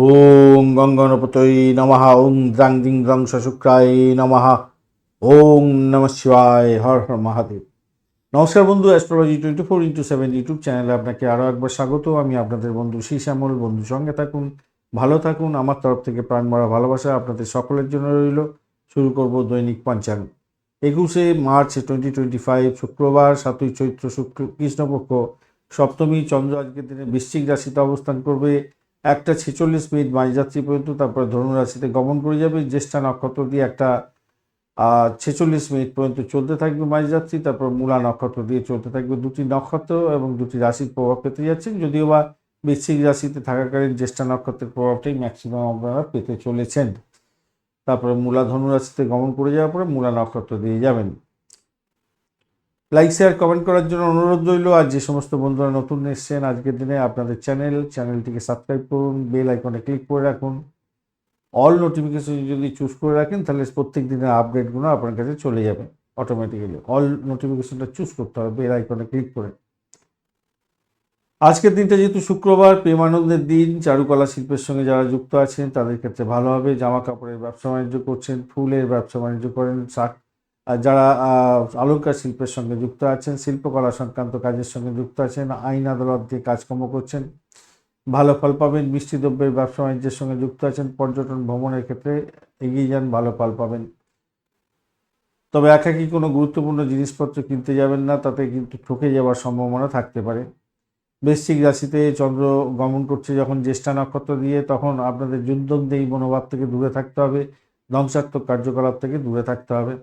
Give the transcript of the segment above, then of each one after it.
ওং গঙ্গনপতৈ নমঃ ওং দ্রাং দিং দ্রং শুক্রায় নমঃ ওং নম শিবায়, হর হর মহাদেব। নমস্কার বন্ধু astrology twenty four into seven YouTube চ্যানেলে আপনাকে আরও একবার স্বাগত। আমি আপনাদের বন্ধু শ্রী শ্যামল বন্ধু সঙ্গে থাকুন, ভালো থাকুন। আমার তরফ থেকে প্রাণ মারা ভালোবাসা আপনাদের সকলের জন্য রইল। শুরু করব দৈনিক পঞ্চাঙ্গ। একুশে মার্চ টোয়েন্টি টোয়েন্টি ফাইভ শুক্রবার, সাতই চৈত্র শুক্র, কৃষ্ণপক্ষ, সপ্তমী চন্দ্র, আজকের দিনে বৃশ্চিক রাশিতে অবস্থান করবে। একটা ছেচল্লিশ মিনিট মাঝযাত্রী পর্যন্ত, তারপরে ধনু রাশিতে গমন করে যাবে। জ্যেষ্ঠা নক্ষত্র দিয়ে একটা ছেচল্লিশ মিনিট পর্যন্ত চলতে থাকবে মাঝযাত্রী তারপর মূলা নক্ষত্র দিয়ে চলতে থাকবে দুটি নক্ষত্র এবং দুটি রাশির প্রভাব পেতে যাচ্ছেন যদিও বা বৃশ্চিক রাশিতে থাকাকালীন জ্যেষ্ঠা নক্ষত্রের প্রভাবটাই ম্যাক্সিমাম আপনারা পেতে চলেছেন। তারপরে মূলা ধনু রাশিতে গমন করে যাওয়ার পরে মূলা নক্ষত্র দিয়ে যাবেন। লাইক শেয়ার কমেন্ট করার জন্য অনুরোধ রইল। আর যে সমস্ত বন্ধুরা নতুন এসছেন আজকের দিনে, আপনাদের চ্যানেল চ্যানেলটিকে সাবস্ক্রাইব করুন বেল আইকনে ক্লিক করে রাখুন। অল নোটিফিকেশন যদি চুজ করে রাখেন, তাহলে প্রত্যেক দিনের আপডেটগুলো আপনার কাছে চলে যাবে অটোমেটিক্যালি অল নোটিফিকেশনটা চুজ করতে হবে বেল আইকনে ক্লিক করে। আজকের দিনটা যেহেতু শুক্রবার, প্রেমানন্দের দিন, চারুকলা শিল্পের সঙ্গে যারা যুক্ত আছেন, তাদের ক্ষেত্রে ভালো হবে। জামা কাপড়ের ব্যবসা বাণিজ্য করছেন, ফুলের ব্যবসা বাণিজ্য করেন শাক যারা অলঙ্কার শিল্পের সঙ্গে যুক্ত আছেন, শিল্পকলা সংক্রান্ত কাজের সঙ্গে যুক্ত আছেন, আইন আদালত দিয়ে কাজকর্ম করছেন, ভালো ফল পাবেন, মিষ্টি দ্রব্যের ব্যবসা বাণিজ্যের সঙ্গে যুক্ত আছেন, পর্যটন ভ্রমণের ক্ষেত্রে এগিয়ে যান, ভালো ফল পাবেন। তবে একাকি কোনো গুরুত্বপূর্ণ জিনিসপত্র কিনতে যাবেন না, তাতে কিন্তু ঠকে যাওয়ার সম্ভাবনা থাকতে পারে। বৃশ্চিক রাশিতে চন্দ্র গমন করছে যখন জ্যেষ্ঠা নক্ষত্র দিয়ে, তখন আপনাদের যুদ্ধদেহী মনোভাব থেকে দূরে থাকতে হবে। ধ্বংসাত্মক কার্যকলাপ থেকে দূরে থাকতে হবে।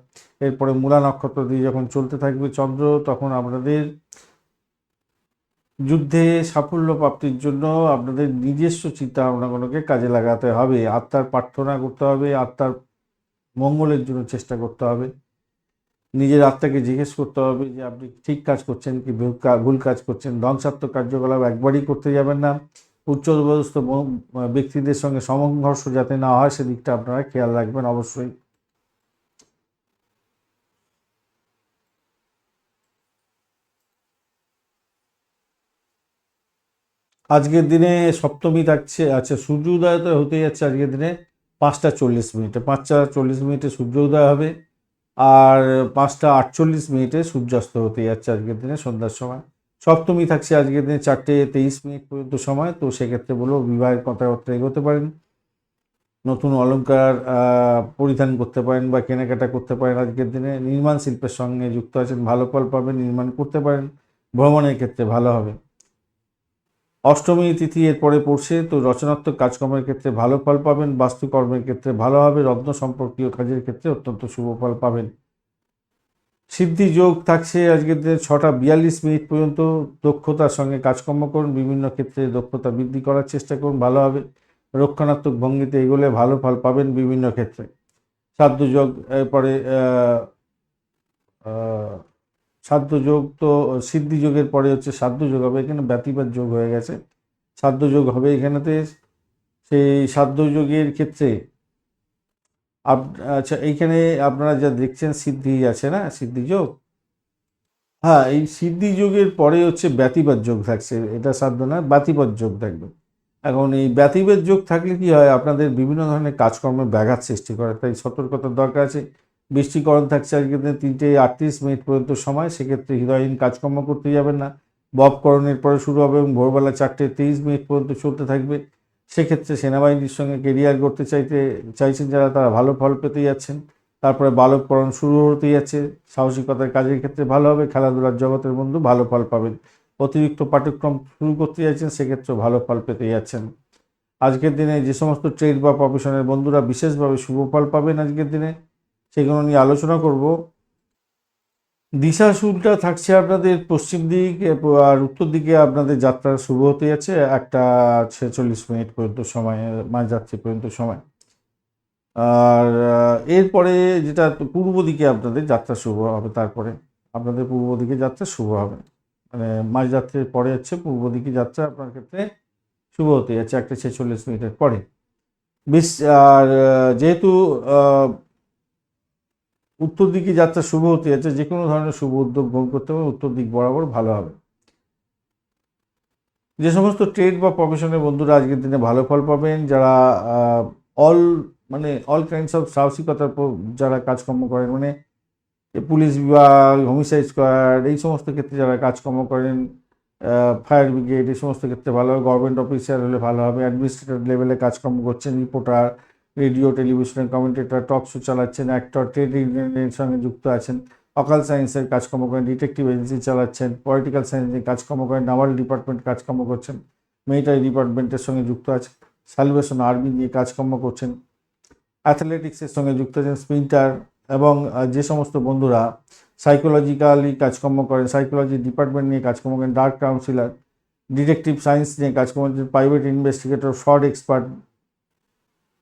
এরপরে মূলা নক্ষত্র দিয়ে যখন চলতে থাকবে চন্দ্র, তখন আপনাদের যুদ্ধে সাফল্য প্রাপ্তির জন্য আপনাদের নিজস্ব চিন্তা ভাবনাগুলোকে কাজে লাগাতে হবে। আত্মার প্রার্থনা করতে হবে, আত্মার মঙ্গলের জন্য চেষ্টা করতে হবে। নিজের আত্মাকে জিজ্ঞেস করতে হবে যে, আপনি ঠিক কাজ করছেন কি, ভুল কাজ করছেন? ধ্বংসাত্মক কার্যকলাপ একবারই করতে যাবেন না। উচ্চপদস্থ ব্যক্তিদের সঙ্গে সংঘর্ষ যাতে না হয়, সেদিকটা আপনারা খেয়াল রাখবেন অবশ্যই। আজকের দিনে সপ্তমী থাকছে আচ্ছা সূর্য উদয় তো হতে যাচ্ছে আজকের দিনে পাঁচটা চল্লিশ মিনিটে, পাঁচটা চল্লিশ মিনিটে সূর্য উদয় হবে আর পাঁচটা আটচল্লিশ মিনিটে সূর্যাস্ত হতে যাচ্ছে আজকের দিনে সন্ধ্যার সময়। সপ্তমী থাকছে আজকের দিনে চারটে তেইশ মিনিট পর্যন্ত সময়, তো সেক্ষেত্রে বলব বিবাহের কথাবার্তা এগোতে পারেন। নতুন অলঙ্কার পরিধান করতে পারেন বা কেনাকাটা করতে পারেন আজকের দিনে। নির্মাণ শিল্পের সঙ্গে যুক্ত আছেন, ভালো ফল পাবেন, নির্মাণ করতে পারেন, ভ্রমণের ক্ষেত্রে ভালো হবে। অষ্টমী তিথি এরপরে পড়ছে, তো রচনাত্মক কাজকর্মের ক্ষেত্রে ভালো ফল পাবেন, বাস্তুকর্মের ক্ষেত্রে ভালো হবে, রত্ন সম্পর্কীয় কাজের ক্ষেত্রে অত্যন্ত শুভ ফল পাবেন। সিদ্ধি যোগ থাকছে আজকের দিনে ছটা বিয়াল্লিশ মিনিট পর্যন্ত। দক্ষতার সঙ্গে কাজকর্ম করুন, বিভিন্ন ক্ষেত্রে দক্ষতা বৃদ্ধি করার চেষ্টা করুন, ভালো হবে। রক্ষণাত্মক ভঙ্গিতে এগোলে ভালো ফল পাবেন বিভিন্ন ক্ষেত্রে। সাধ্য যোগ, এরপরে সাধ্য যোগ তো, সিদ্ধি যোগের পরে হচ্ছে সাধ্য যোগ হবে, এখানে ব্যতিবাদ যোগ হয়ে গেছে। সাধ্য যোগ হবে এখানেতে। সেই সাধ্য যোগের ক্ষেত্রে আপ আচ্ছা এইখানে আপনারা যা দেখছেন, সিদ্ধি আছে না? সিদ্ধি যোগ? হ্যাঁ এই সিদ্ধি যোগের পরে হচ্ছে ব্যতিবাদ যোগ থাকছে। এটা সাধ্য না? ব্যতিবাদ যোগ থাকবে। এখন এই ব্যতিবাদ যোগ থাকলে কি হয়? আপনাদের বিভিন্ন ধরনের কাজকর্মে ব্যাঘাত সৃষ্টি করে। তাই সতর্কতার দরকার আছে। বৃষ্টিকরণ থাকছে আজকে তিনটে আটত্রিশ মিনিট পর্যন্ত সময়। সেক্ষেত্রে হৃদয়হীন কাজকর্ম করতে যাবেন না। ববকরণের পরে শুরু হবে এবং ভোরবেলা চারটে তেইশ মিনিট পর্যন্ত চলতে থাকবে। সেক্ষেত্রে সেনাবাহিনীর সঙ্গে কেরিয়ার করতে চাইতে চাইছেন যারা, তারা ভালো ফল পেতে যাচ্ছেন। তারপরে বালককরণ শুরু হতে যাচ্ছে। সাহসিকতার কাজের ক্ষেত্রে ভালো হবে। খেলাধুলার জগতের বন্ধু ভালো ফল পাবেন। অতিরিক্ত পাঠ্যক্রম শুরু করতে যাচ্ছেন, সেক্ষেত্রেও ভালো ফল পেতে যাচ্ছেন। আজকের দিনে যে সমস্ত ট্রেড বা প্রফেশনের বন্ধুরা বিশেষভাবে শুভ ফল পাবেন আজকের দিনে, সেগুলো নিয়ে আলোচনা করব। দিশা শুরুটা থাকছে আপনাদের পশ্চিম দিক আর উত্তর দিকে আপনাদের যাত্রা শুরু হতে যাচ্ছে একটা ছেচল্লিশ মিনিট পর্যন্ত সময় মাঝযাত্রী পর্যন্ত সময়। আর এরপরে যেটা পূর্ব দিকে আপনাদের যাত্রা শুভ হবে তারপরে। আপনাদের পূর্ব দিকে যাত্রা শুভ হবে। মানে মাঝযাত্রীর পরে হচ্ছে পূর্ব দিকে যাত্রা আপনার ক্ষেত্রে শুভ হতে যাচ্ছে একটা ছেচল্লিশ মিনিটের পরে। বেশ, আর যেহেতু উত্তর দিকে যাত্রা শুভ হতে যাচ্ছে, যে কোনো ধরনের শুভ উদ্যোগ গ্রহণ করতে হবে, উত্তর দিক বরাবর ভালো হবে। যে সমস্ত ট্রেড বা প্রফেশনের বন্ধুরা আজকের দিনে ভালো ফল পাবেন, যারা অল মানে অল কাইন্ডস অফ সাহসিকতার যারা কাজকর্ম করেন মানে পুলিশ বিভাগ হোমিসাইড স্কোয়াড এই সমস্ত ক্ষেত্রে যারা কাজকর্ম করেন ফায়ার ব্রিগেড এই সমস্ত ক্ষেত্রে ভালো হবে গভর্নমেন্ট অফিসার হলে ভালো হবে অ্যাডমিনিস্ট্রেটর লেভেলে কাজকর্ম করছেন রিপোর্টার রেডিও, টেলিভিশনের কমেন্টেটর, টক শো চালাচ্ছেন, অ্যাক্টর, ট্রেড ইউনিয়নের সঙ্গে যুক্ত আছেন, অকাল সায়েন্সের কাজকর্ম করেন, ডিটেকটিভ এজেন্সি চালাচ্ছেন, পলিটিক্যাল সায়েন্সের কাজকর্ম করেন নাভাল ডিপার্টমেন্ট কাজকর্ম করছেন, মিলিটারি ডিপার্টমেন্টের সঙ্গে যুক্ত আছেন সালভেশন আর্মি নিয়ে কাজকর্ম করছেন, অ্যাথলেটিক্সের সঙ্গে যুক্ত আছেন স্প্রিন্টার এবং যে সমস্ত বন্ধুরা সাইকোলজিক্যালি কাজকর্ম করেন, সাইকোলজি ডিপার্টমেন্ট নিয়ে কাজকর্ম করেন, ডার্ক কাউন্সিলার, ডিটেকটিভ সায়েন্স নিয়ে কাজকর্ম করছেন private investigator, fraud expert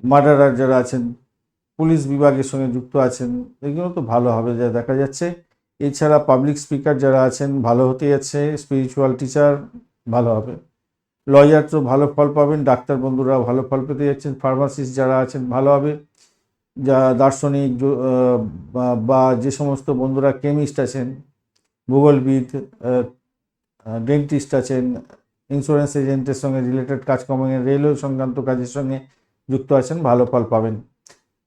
murderer যারা আছেন, পুলিশ বিভাগের সঙ্গে যুক্ত আছেন, এগুলো তো ভালো হবে যা দেখা যাচ্ছে। এছাড়া পাবলিক স্পিকার যারা আছেন, ভালো হতে যাচ্ছে স্পিরিচুয়াল টিচার ভালো হবে। লয়ার তো ভালো ফল পাবেন, ডাক্তার বন্ধুরা ভালো ফল পেতে যাচ্ছেন ফার্মাসিস্ট যারা আছেন, ভালো হবে। যা দার্শনিক বা- যে সমস্ত বন্ধুরা কেমিস্ট আছেন, ভূগোলবিদ ডেন্টিস্ট আছেন ইন্স্যুরেন্স এজেন্টের সঙ্গে রিলেটেড কাজকর্ম রেলওয়ে সংক্রান্ত কাজের সঙ্গে যুক্ত আছেন, ভালো ফল পাবেন।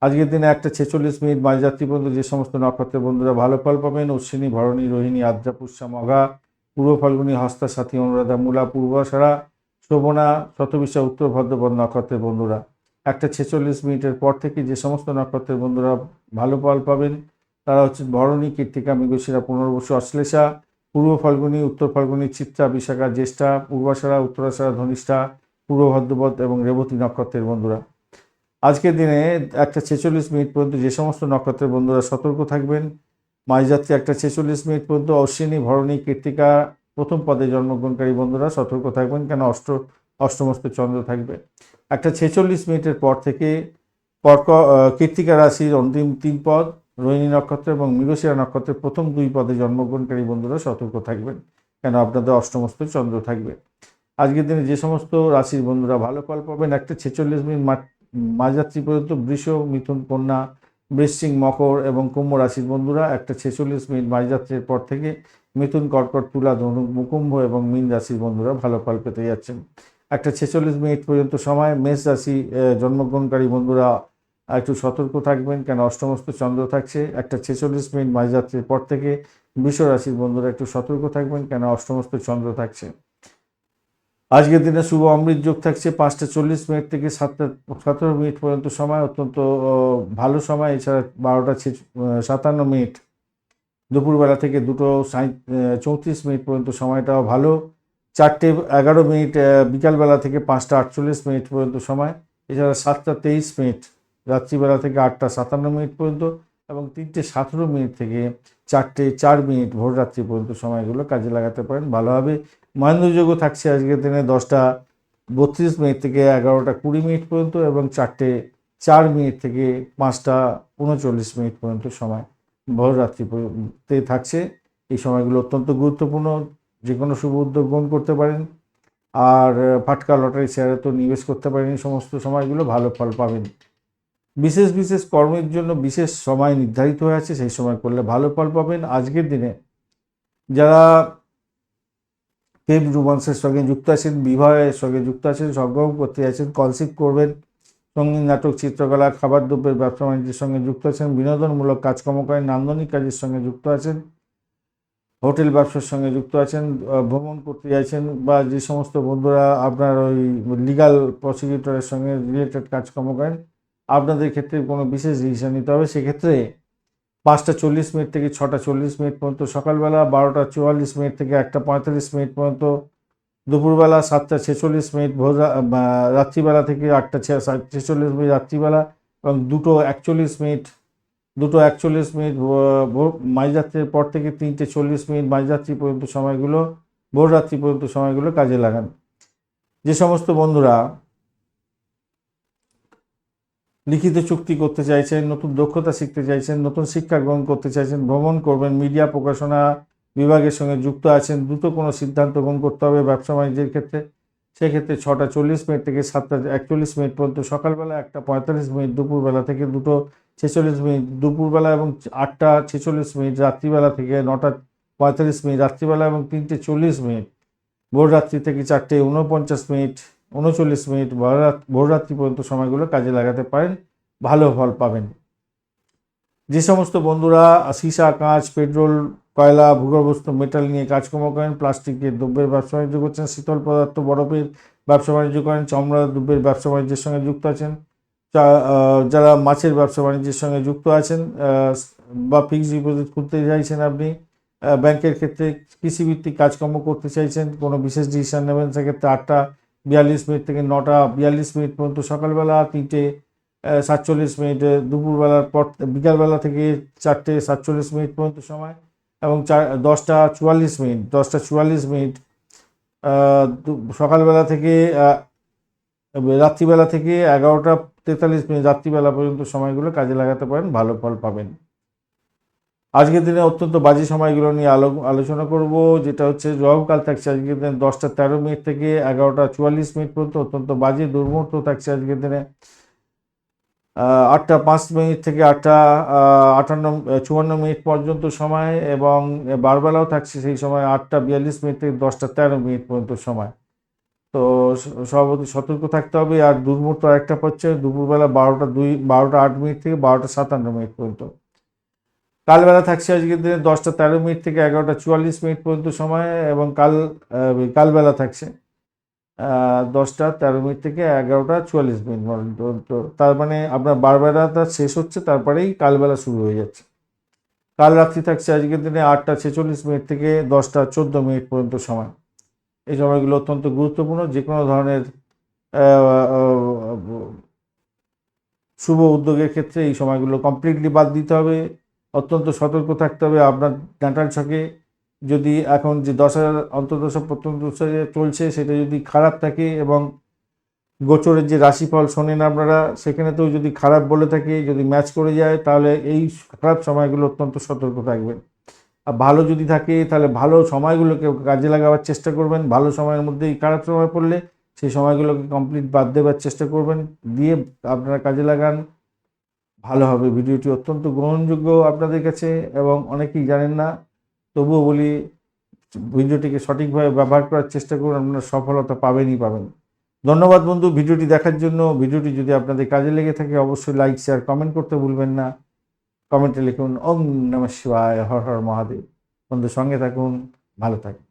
আজকের দিনে একটা ছেচল্লিশ মিনিট মাঝরাত্রি পর্যন্ত যে সমস্ত নক্ষত্রের বন্ধুরা ভালো ফল পাবেন, অশ্বিনী, ভরণী, রোহিণী আদ্রা পুষ্যা মঘা, পূর্ব ফাল্গুনী, হস্তা, সাথী, অনুরাধা, মূলা, পূর্বাশারা, শোভনা, শতবিশা, উত্তর ভদ্রপদ নক্ষত্রের বন্ধুরা। একটা ছেচল্লিশ মিনিটের পর থেকে যে সমস্ত নক্ষত্রের বন্ধুরা ভালো ফল পাবেন, তারা হচ্ছে ভরণী, কীর্তিকা, মৃগশিরা, পুনর্বসু, অশ্লেষা, পূর্ব ফাল্গুনী, উত্তর ফাল্গুনী, চিত্রা, বিশাখা, জ্যেষ্ঠা, পূর্বাশারা, উত্তরাশারা, ধনিষ্ঠা, পূর্ব ভদ্রপদ এবং রেবতী নক্ষত্রের বন্ধুরা। আজকের দিনে একটা ছেচল্লিশ মিনিট পর্যন্ত যে সমস্ত নক্ষত্রের বন্ধুরা সতর্ক থাকবেন। মাঝযাত্রী একটা ছেচল্লিশ মিনিট পর্যন্ত অশ্বিনী, ভরণী কীর্তিকা প্রথম পদে জন্মগ্রহণকারী বন্ধুরা সতর্ক থাকবেন কেন? অষ্ট, অষ্টমস্ত চন্দ্র থাকবে। একটা ছেচল্লিশ মিনিটের পর থেকে কর্ক কৃত্তিকা রাশির অন্তিম তিন পদ, রোহিণী নক্ষত্র এবং মৃগশিরা নক্ষত্রের প্রথম দুই পদে জন্মগ্রহণকারী বন্ধুরা সতর্ক থাকবেন কেন? আপনাদের অষ্টমস্ত চন্দ্র থাকবে। আজকের দিনে যে সমস্ত রাশির বন্ধুরা ভালো ফল পাবেন, একটা ছেচল্লিশ মিনিট মাঝরাত্রি পর্যন্ত বৃষ, মিথুন, কন্যা, বৃশ্চিক, মকর এবং কুম্ভ রাশির বন্ধুরা একটা ছেচল্লিশ মিনিট মাঝরাত্রির পর থেকে মিথুন, কর্কট, তুলা, ধনু, মুকুম্ভ এবং মীন রাশির বন্ধুরা ভালো ফল পেতে যাচ্ছেন। একটা ছেচল্লিশ মিনিট পর্যন্ত সময়, মেষ রাশি জন্মগ্রহণকারী বন্ধুরা একটু সতর্ক থাকবেন কেন অষ্টমস্ত চন্দ্র থাকছে। একটা ছেচল্লিশ মিনিট মাঝরাত্রির পর থেকে বৃষ রাশির বন্ধুরা একটু সতর্ক থাকবেন কেন অষ্টমস্ত চন্দ্র থাকছে। আজকের দিনে শুভ অমৃত যোগ থাকছে পাঁচটা চল্লিশ মিনিট থেকে সাতটা, সতেরো মিনিট পর্যন্ত সময়, অত্যন্ত ভালো সময়। এছাড়া বারোটা সাতান্ন মিনিট। দুপুরবেলা থেকে দুটো চৌত্রিশ মিনিট পর্যন্ত সময়টাও ভালো। চারটে এগারো মিনিট বিকালবেলা থেকে পাঁচটা আটচল্লিশ মিনিট পর্যন্ত সময়। এছাড়া সাতটা তেইশ মিনিট। রাত্রিবেলা থেকে আটটা সাতান্ন মিনিট পর্যন্ত। এবং তিনটে সতেরো মিনিট থেকে চারটে চার মিনিট ভোর রাত্রি পর্যন্ত সময়গুলো কাজে লাগাতে পারেন। ভালোভাবে মহেন্দ্রযোগও থাকছে আজকের দিনে দশটা বত্রিশ মিনিট থেকে এগারোটা কুড়ি মিনিট পর্যন্ত এবং চারটে চার মিনিট থেকে পাঁচটা উনচল্লিশ মিনিট পর্যন্ত সময় ভোর রাত্রি তে থাকছে। এই সময়গুলো অত্যন্ত গুরুত্বপূর্ণ। যে কোনো শুভ উদ্যোগ গ্রহণ করতে পারেন। আর ফাটকা লটারি শেয়ারে তো নিবেশ করতে পারেন এই সমস্ত সময়গুলো। ভালো ফল পাবেন। বিশেষ বিশেষ কর্মের জন্য বিশেষ সময় নির্ধারিত হয়ে আছে, সেই সময় করলে ভালো ফল পাবেন। আজকের দিনে যারা প্রেম রোমান্সের সঙ্গে যুক্ত আছেন, বিবাহের সঙ্গে যুক্ত আছেন সংগ্রহ করতে আছেন কনসিভ করবেন, সংগীত, নাটক, চিত্রকলা, খাবার দ্রব্যের ব্যবসা বাণিজ্যের সঙ্গে যুক্ত আছেন, বিনোদনমূলক কাজকর্ম করেন, নান্দনিক কাজের সঙ্গে যুক্ত আছেন, হোটেল ব্যবসার সঙ্গে যুক্ত আছেন ভ্রমণ করতে যাচ্ছেন বা যে সমস্ত বন্ধুরা আপনার ওই লিগাল প্রসিকিউটরের সঙ্গে রিলেটেড কাজকর্ম করেন আপনাদের ক্ষেত্রে কোনো বিশেষ ডিসিশন নিতে হবে। সেক্ষেত্রে পাঁচটা চল্লিশ মিনিট থেকে ছটা চল্লিশ মিনিট পর্যন্ত, সকালবেলা বারোটা চুয়াল্লিশ মিনিট থেকে একটা পঁয়তাল্লিশ মিনিট পর্যন্ত, দুপুরবেলা সাতটা ছেচল্লিশ মিনিট, ভোর রাত্রিবেলা থেকে আটটা ছেচল্লিশ মিনিট রাত্রিবেলা এবং দুটো একচল্লিশ মিনিট, দুটো একচল্লিশ মিনিট মাঝরাত্রির পর থেকে তিনটে চল্লিশ মিনিট মাঝরাত্রি পর্যন্ত সময়গুলো ভোর রাত্রি পর্যন্ত সময়গুলো কাজে লাগান। যে সমস্ত বন্ধুরা লিখিত চুক্তি করতে চাইছেন, নতুন দক্ষতা শিখতে চাইছেন, নতুন শিক্ষা গ্রহণ করতে চাইছেন, ভ্রমণ করবেন, মিডিয়া প্রকাশনা বিভাগের সঙ্গে যুক্ত আছেন, দ্রুত কোনো সিদ্ধান্ত গ্রহণ করতে হবে ব্যবসা বাণিজ্যের ক্ষেত্রে। সেক্ষেত্রে ছটা চল্লিশ মিনিট থেকে সাতটা একচল্লিশ মিনিট পর্যন্ত সকালবেলা একটা পঁয়তাল্লিশ মিনিট, দুপুরবেলা থেকে দুটো ছেচল্লিশ মিনিট, দুপুরবেলা এবং আটটা ছেচল্লিশ মিনিট, রাত্রিবেলা থেকে নটা পঁয়তাল্লিশ মিনিট, রাত্রিবেলা এবং তিনটে চল্লিশ মিনিট ভোর রাত্রি থেকে চারটে উনপঞ্চাশ মিনিট উনচল্লিশ মিনিট ভোররাত- ভোররাত্রি পর্যন্ত সময়গুলো কাজে লাগাতে পারেন, ভালো ফল পাবেন। যে সমস্ত বন্ধুরা সীসা, কাঁচ, পেট্রোল, কয়লা, ভূগর্ভস্থ মেটাল নিয়ে কাজকর্ম করেন, প্লাস্টিকের দ্রব্যের ব্যবসা বাণিজ্য করছেন, শীতল পদার্থ, বরফের ব্যবসা বাণিজ্য করেন, চমড়া দ্রব্যের ব্যবসা বাণিজ্যের সঙ্গে যুক্ত আছেন যারা মাছের ব্যবসা বাণিজ্যের সঙ্গে যুক্ত আছেন বা ফিক্সড ডিপোজিট করতে চাইছেন আপনি ব্যাংকের ক্ষেত্রে কৃষিভিত্তিক কাজকর্ম করতে চাইছেন, কোনো বিশেষ ডিসিশন নেবেন, সেক্ষেত্রে আটটা বিয়াল্লিশ মিনিট থেকে নটা, বিয়াল্লিশ মিনিট পর্যন্ত সকালবেলা তিনটে সাতচল্লিশ মিনিট, দুপুরবেলার পর, বিকালবেলা থেকে চারটে, সাতচল্লিশ মিনিট পর্যন্ত সময় এবং চার, দশটা চুয়াল্লিশ মিনিট, দশটা চুয়াল্লিশ মিনিট। সকালবেলা থেকে রাত্রিবেলা থেকে এগারোটা তেতাল্লিশ মিনিট, রাত্রিবেলা পর্যন্ত সময়গুলো কাজে লাগাতে পারেন, ভালো ফল পাবেন। আজকের দিনে অত্যন্ত বাজে সময়গুলো নিয়ে আলো আলোচনা করব, যেটা হচ্ছে রবকাল থাকছে আজকের দিনে দশটা তেরো মিনিট থেকে এগারোটা চুয়াল্লিশ মিনিট পর্যন্ত, অত্যন্ত বাজে দুর্মুহূর্ত থাকছে আজকের দিনে। আটটা পাঁচ মিনিট থেকে আটটা আটান্ন, চুয়ান্ন মিনিট পর্যন্ত সময় এবং বারবেলাও থাকছে সেই সময় আটটা বিয়াল্লিশ মিনিট থেকে দশটা তেরো মিনিট পর্যন্ত সময়। তো স- সর্বতি সতর্ক থাকতে হবে আর দুর্মুহূর্ত একটা পাচ্ছে দুপুরবেলা বারোটা দুই বারোটা আট মিনিট থেকে বারোটা সাতান্ন মিনিট পর্যন্ত। কালবেলা থাকছে আজকের দিনে দশটা তেরো মিনিট থেকে এগারোটা চুয়াল্লিশ মিনিট পর্যন্ত সময় এবং কাল কালবেলা থাকছে দশটা তেরো মিনিট থেকে এগারোটা চুয়াল্লিশ মিনিট পর্যন্ত। তার মানে আপনার বারবেলাটা শেষ হচ্ছে, তারপরেই কালবেলা শুরু হয়ে যাচ্ছে। কাল রাত্রি থাকছে আজকের দিনে আটটা ছেচল্লিশ মিনিট থেকে দশটা চোদ্দ মিনিট পর্যন্ত সময়। এই সময়গুলো অত্যন্ত গুরুত্বপূর্ণ যে কোনো ধরনের শুভ উদ্যোগের ক্ষেত্রে এই সময়গুলো কমপ্লিটলি বাদ দিতে হবে। অত্যন্ত সতর্ক থাকতে হবে। আপনার ডাঁটার ছকে যদি এখন যে দশ হাজার অন্তর্দশা প্রত্যন্তদশা চলছে, সেটা যদি খারাপ থাকে এবং গোচরের যে রাশিফল শোনেন আপনারা, সেখানেতেও যদি খারাপ বলে থাকে, যদি ম্যাচ করে যায়, তাহলে এই খারাপ সময়গুলো অত্যন্ত সতর্ক থাকবেন। আর ভালো যদি থাকে, তাহলে ভালো সময়গুলোকে কাজে লাগাবার চেষ্টা করবেন। ভালো সময়ের মধ্যেই খারাপ সময় পড়লে, সেই সময়গুলোকে কমপ্লিট বাদ দেওয়ার চেষ্টা করবেন। দিয়ে আপনারা কাজে লাগান। ভালো হবে। ভিডিওটি অত্যন্ত গ্রহণযোগ্য আপনাদের কাছে এবং অনেকেই জানেন না। তবুও বলি, ভিডিওটিকে সঠিকভাবে ব্যবহার করার চেষ্টা করুন, আপনারা সফলতা পাবেনই পাবেন। ধন্যবাদ বন্ধু, ভিডিওটি দেখার জন্য। ভিডিওটি যদি আপনাদের কাজে লেগে থাকে, অবশ্যই লাইক, শেয়ার, কমেন্ট করতে ভুলবেন না। কমেন্টে লিখুন, ওম নমঃ শিবায়, হর হর মহাদেব। বন্ধু সঙ্গে থাকুন, ভালো থাকুন।